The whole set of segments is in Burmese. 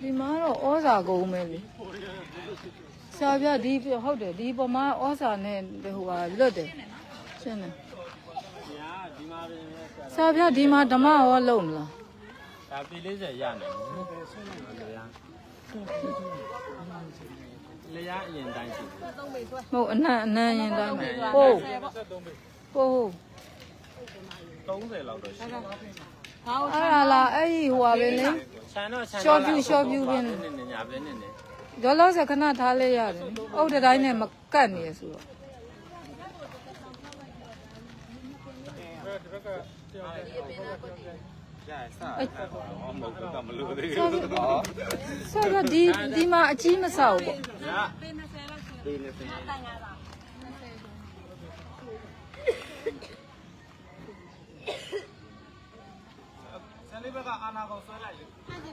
ဒီမှာတော့ဩဇာကုန်မယ်လေဆရာပြဒီဟုတ်တယ်ဒီပေါ်မှာဩဇာနဲ့ဟိုဟာလွတ်တယ်ရှင်းတယ်ညာဒီမှာပဲဆဆရာပြဒီမှာဓမ္မရောလုံးမလားရာပြီ40ရနိုင်တယ်လျာလျာအရင်တိုင်းရှိတယ်မဟုတ်အနံ့အနံ့ရင်တိုင်းမှာပို့ပို့30လောက်တော့ရှိတယ်အဲ့ဒါလားအဲ့ဒီဟိုဟာပဲလေ ဆန်တော့ဆန် Short view, short view ပဲနေနေညာပဲနေနေဒေါ်လာစခဏထားလဲရတယ်အုတ်တတိုင်းနဲ့မကတ်နေရဆိုတော့ရစအမဟုတ်ကမလို့သေးဆရာဘူးပြဆ ရာပြဒီဒီမှာအကြီးမ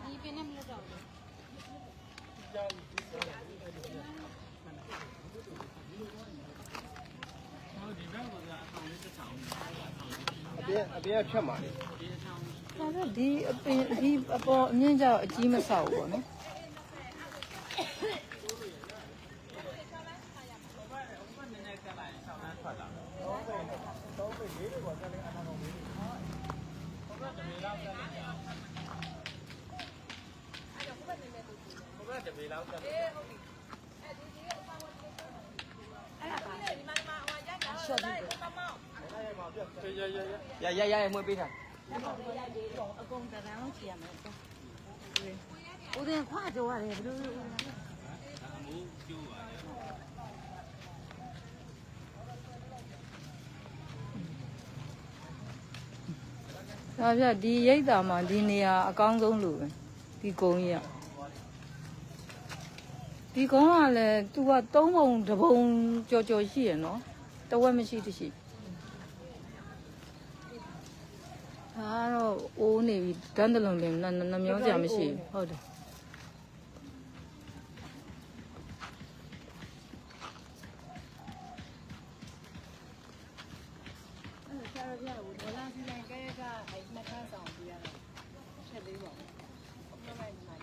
ဆောက်ဘူးပေါ့ညာပေးနေပေးဆန်လေးဘက်ကအာနာကောင်ဆွဲလိုက်လေအပြင်အပြင်ဖြတ်မှာလေဆရာပြဒီအပင်ဒီအပေါ်အမြင့်ကျတော့အကြီးမဆောက်ဘူးပေါ့နော်ရရရရမွေးပေးတာ ဦးတင်ခွာကြောရတယ်ဘယ်လိုဆ ရာပြဒီရိတ်တာမှာဒီနေရာအကောင်းဆုံးလို့ပဲဒီကုန်းကြီးကဒီကုန်းကလည်းသူကသုံးပုံတစ်ပုံကြော်ကြော်ရှိရနော်တဝက်မရှိတရှိဒါတော့အိုးနေပြီဒန်းတလုံးပင်နှနှမျောကြမရှိဘူးဟုတ်တယ်ဆရာပြဘူးဒေါ်လာစီလိုင်းကဲ ကအဲ့နှစ်ခါဆောင်ပြရတာချ